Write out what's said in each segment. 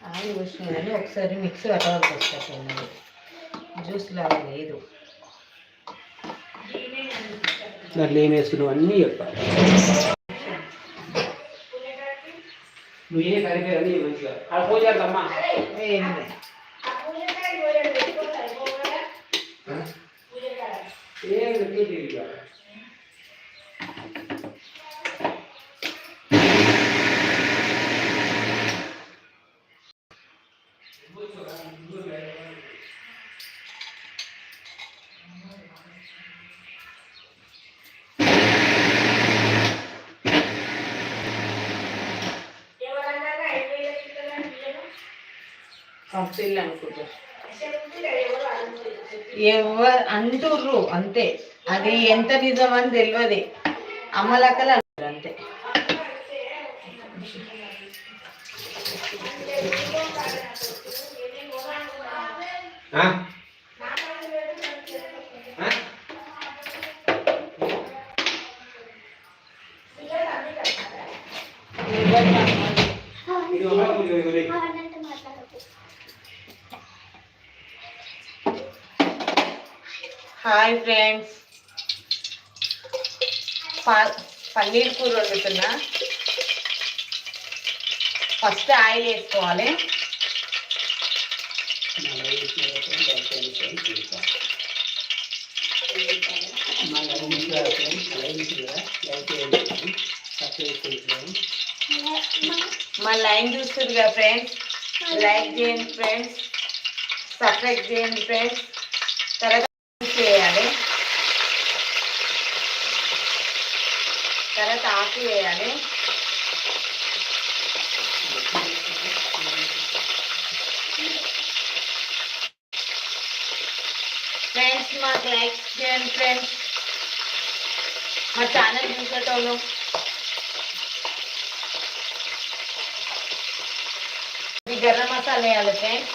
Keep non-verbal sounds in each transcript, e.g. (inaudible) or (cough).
Oil పోసిన కానీ ఒకసారి మిక్సీ పట్టవలసి వస్తుంది జ్యూస్ లాగా లేదు. దాంట్లో ఏం వేసుకున్నావు అన్నీ చెప్పాలి నువ్వు ఏ కరిపేరు అన్నీ మంచిగా. అక్కడ పోచేద్దమ్మా ఏం లేదు. ఏం పెట్టేది ఇక. పంపిల్లు అనుకుంటా. ఎవరు అంటుర్రు అంతే. అది ఎంత నిజం అని తెలియదు అమ్మలక్కలు అంటారు అంతే. ఆ? పన్నీర్ కూర వండుతున్నా. ఫస్ట్ ఆయిల్ వేసుకోవాలి. మా లైన్ చూస్తుంది కదా ఫ్రెండ్స్? లైక్ చేయండి ఫ్రెండ్స్. సబ్స్క్రైబ్ చేయండి ఫ్రెండ్స్. తర్వాత ఫ్రెండ్స్ మాకు లైక్ చేయండి ఫ్రెండ్స్ మా ఛానల్ చూసేటోళ్ళు ఇది గరం మసాలా వేయాలి ఫ్రెండ్స్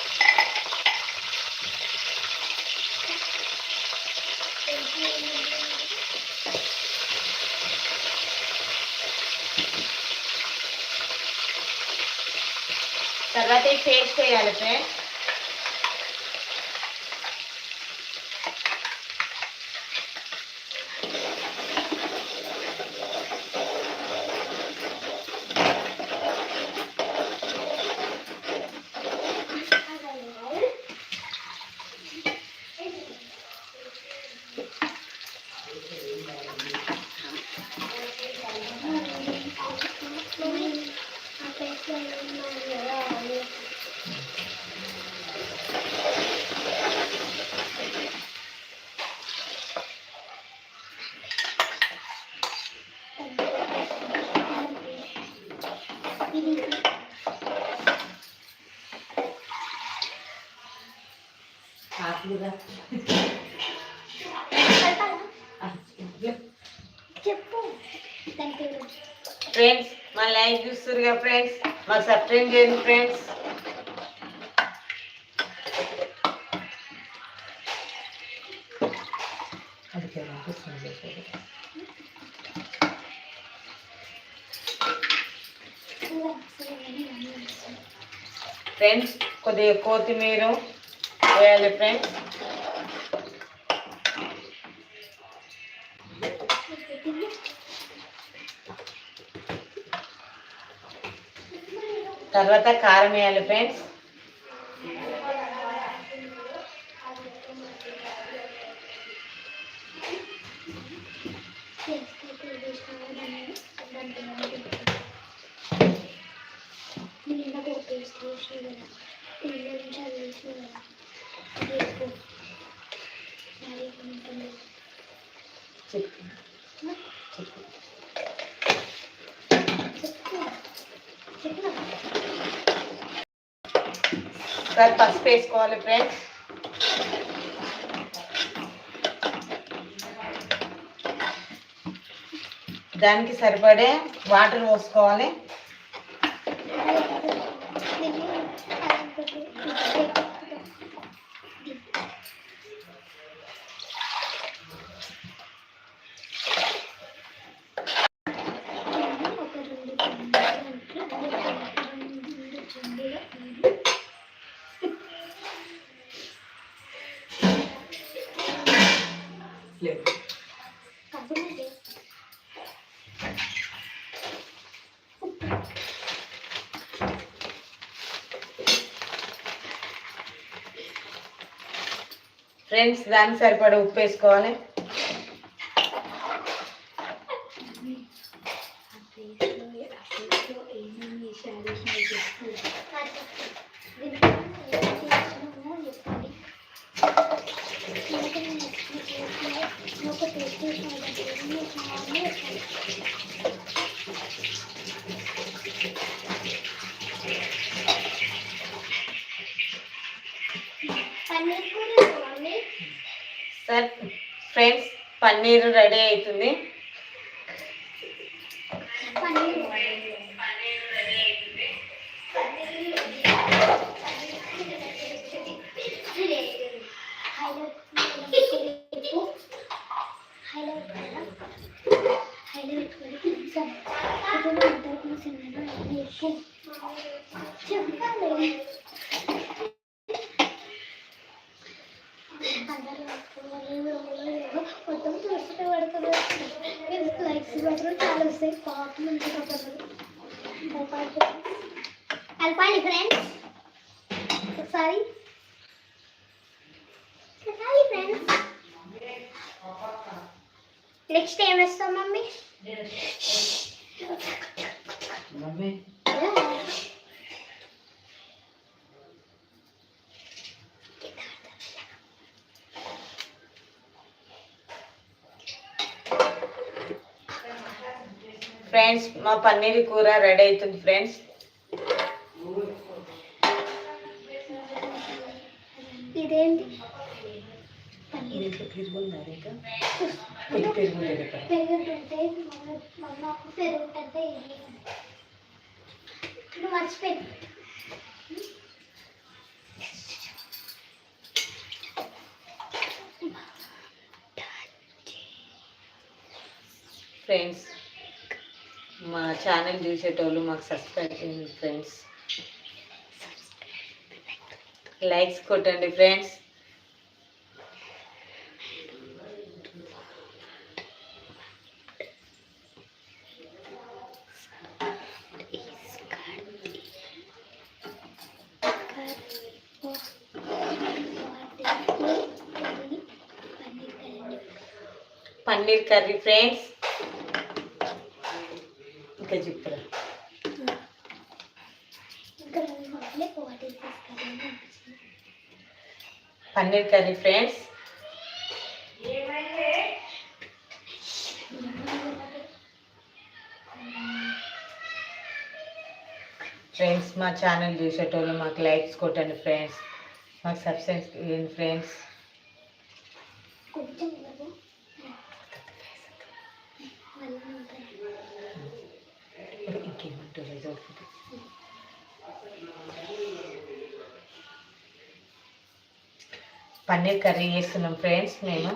తర్వాత ఈ పేస్ట్ వేయాలి ఫ్రెండ్స్ ఫ్రెండ్స్ మా లైవ్ చూస్తారు కదా ఫ్రెండ్స్ మాకు సబ్స్క్రైబ్ చేయండి ఫ్రెండ్స్ ఫ్రెండ్స్ కొద్దిగా కొత్తిమీర వేయాలి ఫ్రెండ్స్ తర్వాత కారం వేయాలి ఫ్రెండ్స్ చెప్పు చెప్పు సార్ పసుపు వేసుకోవాలి ఫ్రెండ్స్ దానికి సరిపడే వాటర్ పోసుకోవాలి ఒక రెండు చెంబులు లేదు కబుర్లు ఫ్రెండ్స్ దానికి సరిపడా ఉప్పు వేసుకోవాలి ఏమేమి వేసాడు చెప్పండి పన్నీర్ కూడా mummy sir friends paneer ready అవుతుంది పన్నీర్ చెప్పాలి లైక్స్ మాత్రం చాలా వస్తాయి పాపం నుంచి కలపాలి ఫ్రెండ్స్ ఒకసారి కలపాలి ఫ్రెండ్స్ నెక్స్ట్ ఏం వేస్తాం మమ్మీ మమ్మీ ఫ్రెండ్స్ మా పన్నీర్ కూర రెడీ అవుతుంది ఫ్రెండ్స్. ఇదేంటి? ఫ్రెండ్స్ మా ఛానల్ చూసేటోళ్ళు మాకు సబ్స్క్రైబ్ చేయండి ఫ్రెండ్స్ లైక్స్ కొట్టండి ఫ్రెండ్స్ పన్నీర్ కర్రీ ఫ్రెండ్స్ ఇంకా చెప్పురా పన్నీర్ కర్రీ ఫ్రెండ్స్. ఫ్రెండ్స్ మా ఛానల్ చూసేటోళ్ళు మాకు లైక్స్ కొట్టండి ఫ్రెండ్స్. మాకు సబ్స్క్రైబ్ చేయండి ఫ్రెండ్స్. కొంచెం పన్నీర్ కర్రీ చేస్తున్నాం ఫ్రెండ్స్ మేము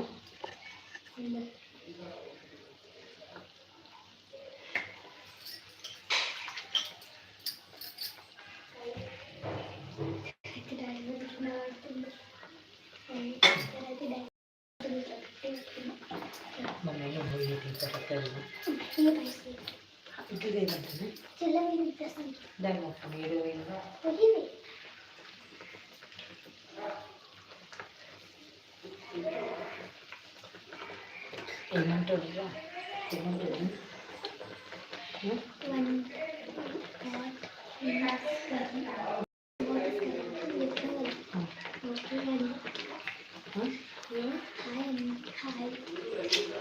అయితే డాడీ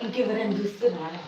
ఇంకెవరైనా చూస్తున్నారా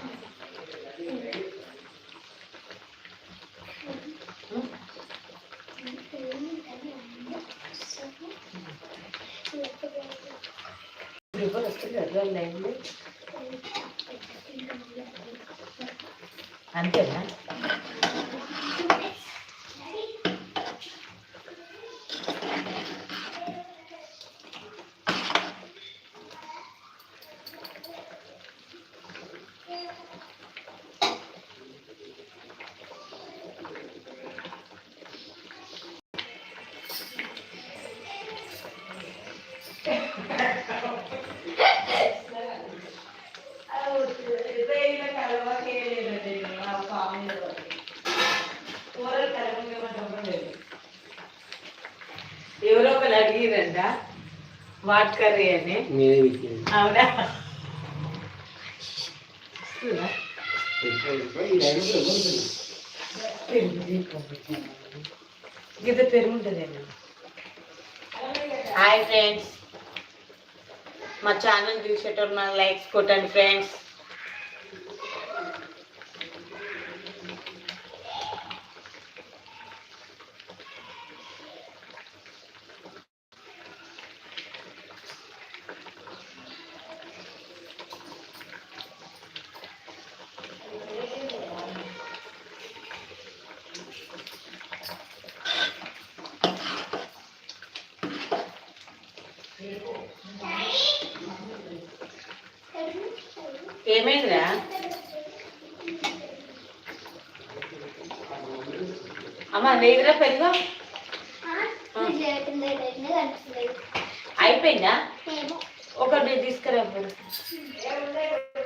వాట్ కర్రీ అని అవునా? గిద్ద పెరుగు ఉంటుందేమో. హాయ్ ఫ్రెండ్స్ మా ఛానల్ చూసేటప్పుడు మన లైక్స్ కొట్టండి ఫ్రెండ్స్ ఏమైందిరా? అమ్మ లేదురా పెరుగు? అయిపోయిందా? ఒకటి తీసుకురా పెరుగు.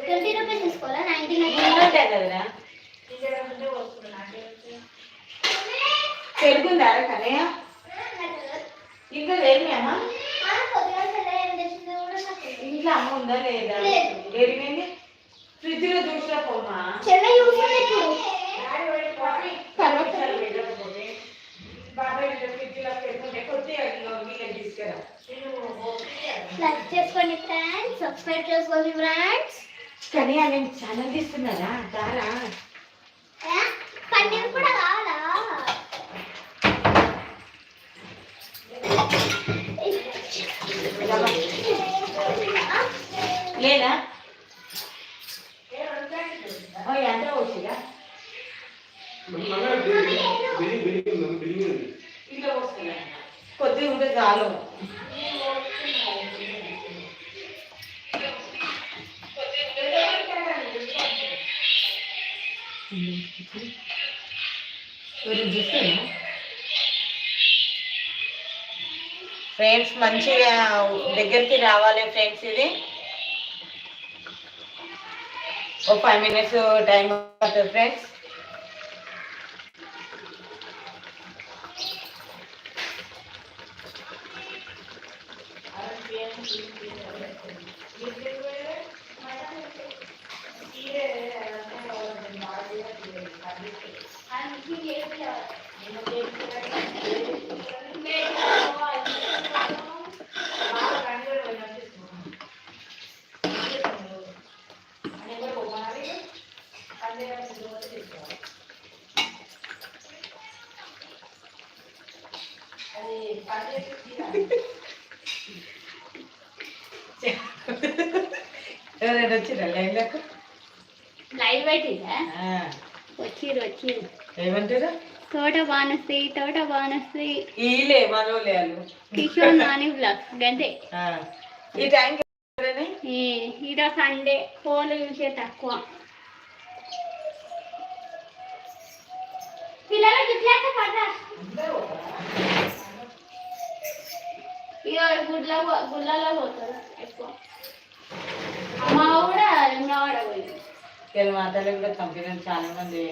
ట్వంటీ రూపీస్ తీసుకోవాలా? నైన్టీ ఉందంటే కదరా? పెరుగుందా కనయ్య ఇంకా లేదు మీ అమ్మ ఇంట్లో అమ్మ ఉందా లేదా? లేదు. ఎరిగింది ఫ్రిడ్జ్లో చూసినా పోమా చెల్ల చూసాను ఇప్పుడు బాబాయ్ ఫ్రిడ్జ్లో పెట్టుకుంటే కొద్దిగా వీళ్ళకి తీసుకురా లైక్ చేసుకోండి ఫ్రెండ్స్ సబ్స్క్రైబ్ చేసుకోండి ఫ్రెండ్స్. కానీ ఆమె ఛానల్ తీస్తున్నారా? దారా పన్నీర్ కూడా కావాలా లేదా ఓ ఎంత వచ్చిగా ఇట్లా వస్తుందా కొద్దిగా ఉంటే చాలు. ఫ్రెండ్స్ మంచిగా దగ్గరికి రావాలి ఫ్రెండ్స్ ఇది. ఓ ఫైవ్ మినిట్స్ టైం పడుతుంది ఫ్రెండ్స్. ఎవరైనా ఏమంటారు? తోట బానస్తాయి తోట బానస్తాయి ఈలే మనోలే వాళ్ళు కిషోర్ నాని బ్లాగ్స్ గంతే. ఆ. ఈ టైంకి ఎవరైనా? ఈరోజు సండే ఫోన్లు చూసే తక్కువ. గుడ్ల గుళ్ళలో పోతారు ఎక్కువ. అమ్మ కూడా లింగవాడ పోయింది. కూడా కంపెనీలు చాలా మంది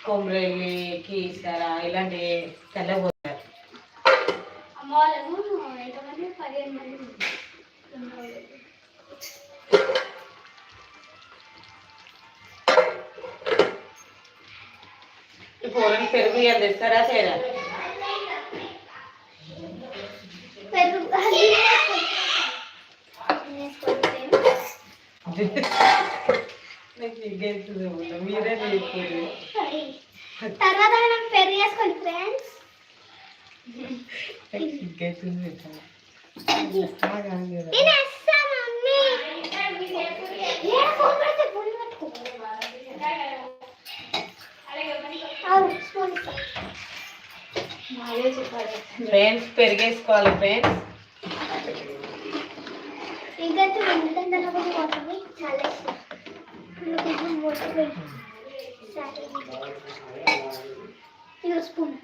కొమ్రెల్లి కీసర ఇలాంటి తెల్లబోతారు కూరని పెరుగు ఇయ్యాలి తెస్తారా తేరా? పెరుగు. (laughs) నాకు. మీరే చేసుకోండి తర్వాత మనం పెరుగు వేసుకోండి ఫ్రెండ్స్. నేను వేస్తా మమ్మీ. ఫ్రెండ్స్ పెరిగేసుకోవాలి ఫ్రెండ్స్ ఇంకా చాలా స్పూన్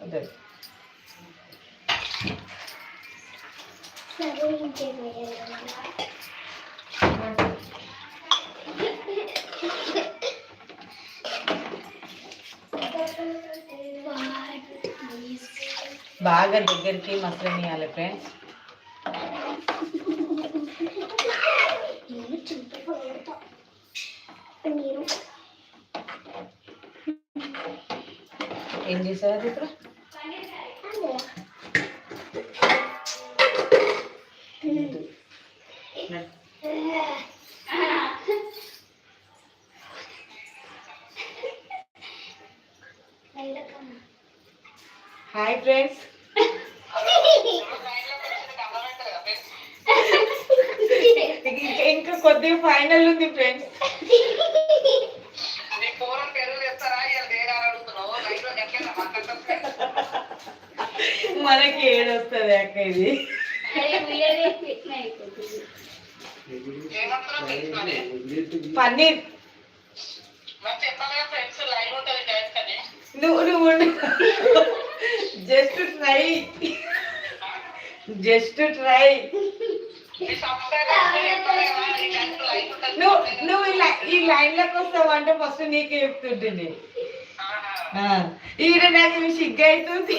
అదే సరే ఇంకేం వేయాలి బాగా దగ్గరికి మసలనియాలి ఫ్రెండ్స్ నేను చింతపడతా మీరు ఏం చేసారు ఇప్పుడు హాయ్ ఫ్రెండ్స్ ఇంకా కొద్దిగా ఫైనల్ ఉంది ఫ్రెండ్స్ మనకి ఏడొస్తుంది అక్క ఇది పన్నీర్. నువ్వు నువ్వు జస్ట్ ట్రై జస్ట్ ట్రై నువ్వు నువ్వు ఈ లై- ఈ లైన్లోకి వస్తావు అంటే ఫస్ట్ నీకే చెప్తుంటుంది ఆ, ఈడ నాకు సిగ్గు అవుతుంది.